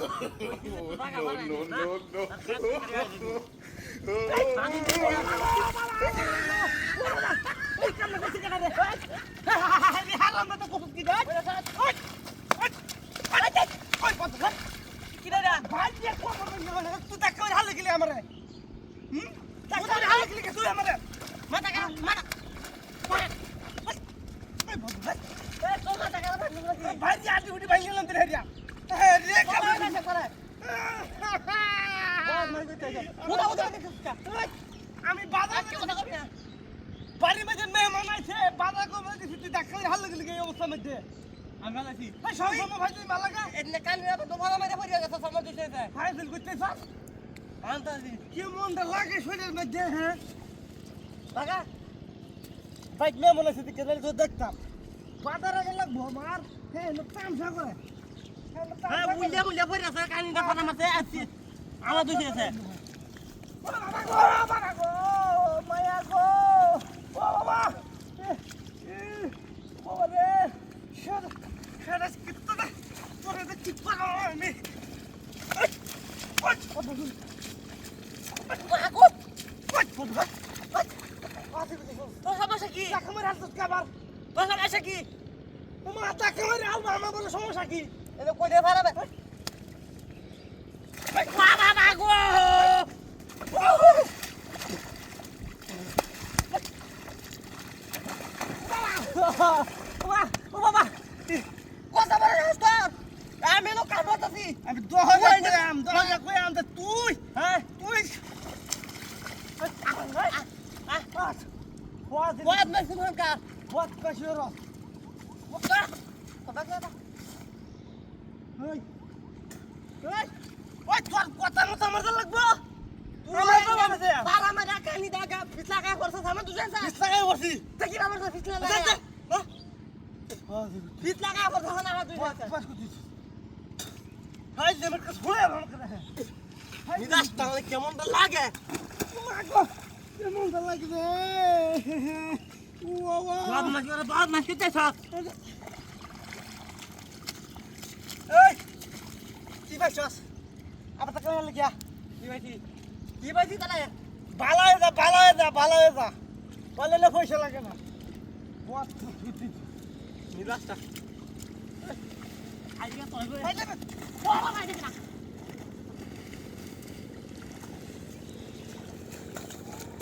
no, no, no. ভাই আটি উঠি ভাই গেলাম রে আমি বাজার বাড়ির মধ্যে মেহমান আছে বাজার করে দিছি? তুই দেখা হাল লাগলি এই অবস্থার মধ্যে। আমি আছি ভাই সব সময় ভাই তুই ভালো লাগা। এদিনে কাল রাতে তো ভালো মারে পড়ে গেছে সময় দিতে যায় দিল করতে স্যার আনতাছি কি মনটা লাগে শরীরের মধ্যে হ্যাঁ? টাকা বাইক মেহমান আছে তুই কেদালি তো দেখতাম। বাজারে গেলে ভমার হ্যাঁ লোক তামসা করে। হ্যাঁ বুঝলে বুঝলে পড়ে গেছে কানি না মাঝে আসছি আমার দুই আছে। সমস্যা কি? কই দিয়ে পারাবে বাবা বাগো বাবা ও বাবা কথা বলে রাস্তা আমি লোক কাম করতেছি আমি দোয়া কইলাম দোয়া কইলাম তো তুই হ্যাঁ তুই What? ওয়াদ নাই শুনুন কা What কাশি রস? কথা কথা কথা ওই ওই ওই তোর কথা মতো আমার তো লাগবো? তুই আমার তো মনে আছে তারা মারা কানি দাগা পিছলা কা করছ সামনে তুই যা। বিস্তারে দেখি আমার পিছলা যা, লাগা যা। হ্যাঁ? পিছলা কা করছ না তুই বাস যা। বাস করছিস হাই যে আমার কাছে হয়ে আমার কাছে। হাই নিদাস তাহলে কেমন লাগে? মাগো কেমন তো লাগবে ওয়া বাদ মাস করে আবার তো কেমন লাগিয়া কি ভাইছি কি ভাইছি তাহলে? ভালো হয়ে যা ভালো হয়ে যা ভালো হয়ে যা। হলে পয়সা লাগে না। What? নিদাসটা আজকে তো হইবে। এই দেবে। বাবা ভাই দেখি না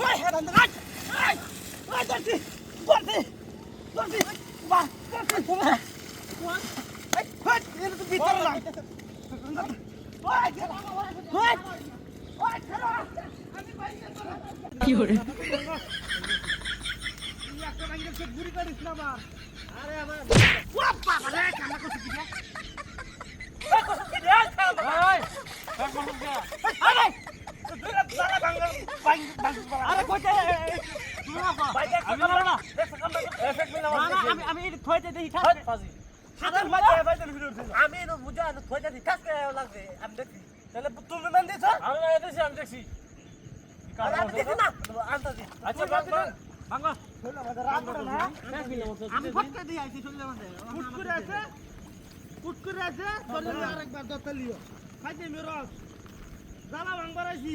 ওই আমি আমি দেখি আমি বুঝা দেখি ঠাস করে লাগবে আমি দেখি তাহলে তুমি মান দিছ আমি না দেখছি আমি দেখছি আমি দেখি না আনতাছি আচ্ছা বাং বাং বাং আমি ফটকে দিয়ে আইছি চলে আমাদের কুটকুরে আছে কুটকুরে আছে শরীরে আরেকবার দত্ত লিও খাইতে মেরস জ্বালা ভাঙবার আছি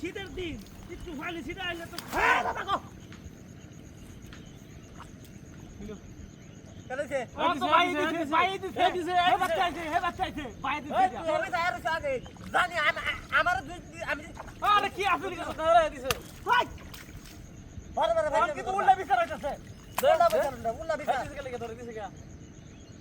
শীতের দিন একটু পানি ছিটা আইলে তো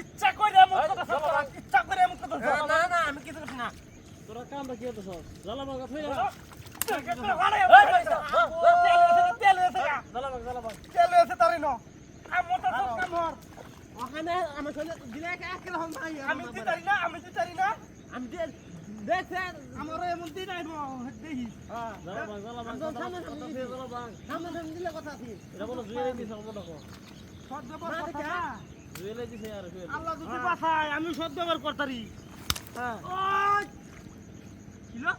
ইচ্ছা করে ইচ্ছা করে না না আমি কিছু না। তোরা কামটা কি হতো সব জ্বালা মাগা থই তেল আছে জ্বালা মাগ জ্বালা মাগ তেল আছে তারি ন। আমি মোটা সব কাম হর ওখানে আমার সঙ্গে দিলে একে রকম ভাই আমি দিতারি না আমি দিতারি না। আমি দিয়ে দেখছে আমার এমন দিন আইব দেখি। একদম সামনে সামনে দিলে কথা আছে। এটা বলো জুয়েলে দিছে আমার দেখো সদ্য না, কথা। জুয়েলে দিছে আর আল্লাহ যদি বাঁচায় আমি সদ্য ব্যবহার করতারি। হ্যাঁ। ওই! কিলো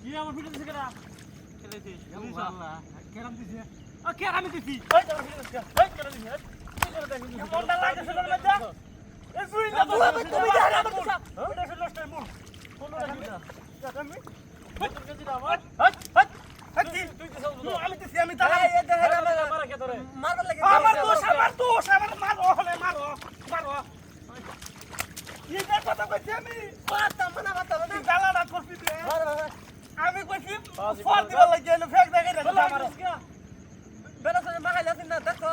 কি আমার ভিডিও দিছে কেডা? খেলেছি আল্লাহ কেরাম দিছি। ও কেরাম দিছি। তোরা ভিডিও দিছে এই কেডা দিছে। আমার দোষ আমার দোষ আমার মারো হলে মারো মারো ইটার কথা কইছি আমি পাতা মানা মাতা মানা গালাডা করছি রে আমি কইছি ফর দিবা লাগাইলো ফেক দেখাই রে আমার না দেখো।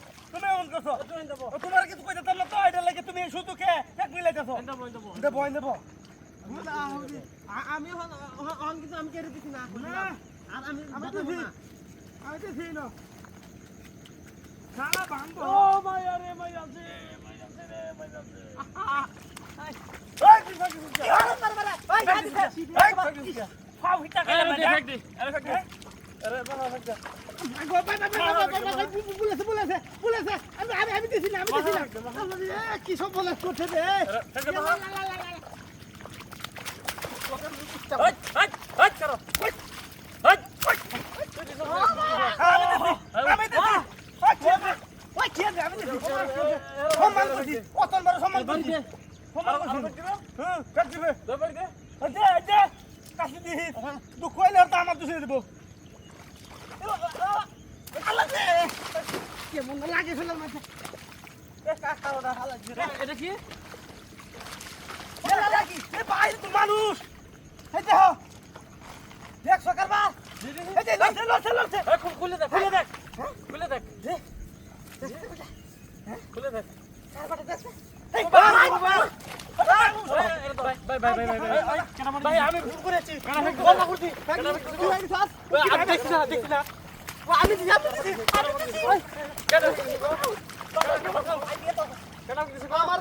তুমি এমন করছ তোমার কিছু কইতে না তো আইডা লাগে তুমি শুধু কে এক মিলাইতেছো দেবো দেবো আমি অন কিন্তু আমি কেড়ে দিছি না আর আমি আমি তো আমি তো ছিল শালা ও ভাই আরে ভাই আছে ভাই আছে রে ভাই আছে ওই কি ফাকি ফুটা আরে মার মার ওই ফাকি ফুটা ফাও হিটা করে আরে ফাকি আরে বাবা ফাকি কি সব বলে করছে রে সম্মান করছি অতন বড় সম্মান করছি সম্মান করছি হ্যাঁ কাট দিবে দে দে দে দিবি দুঃখ হইলে তো আমার দুষে দেবো কেমন লাগে ফেলার মাঝে এটা কি মানুষ এই দেখ দেখ সকালবার খুলে দেখ খুলে দেখ খুলে দেখ খুলে দেখ আমি ভুল করেছি দেখছি না দেখছি না আমার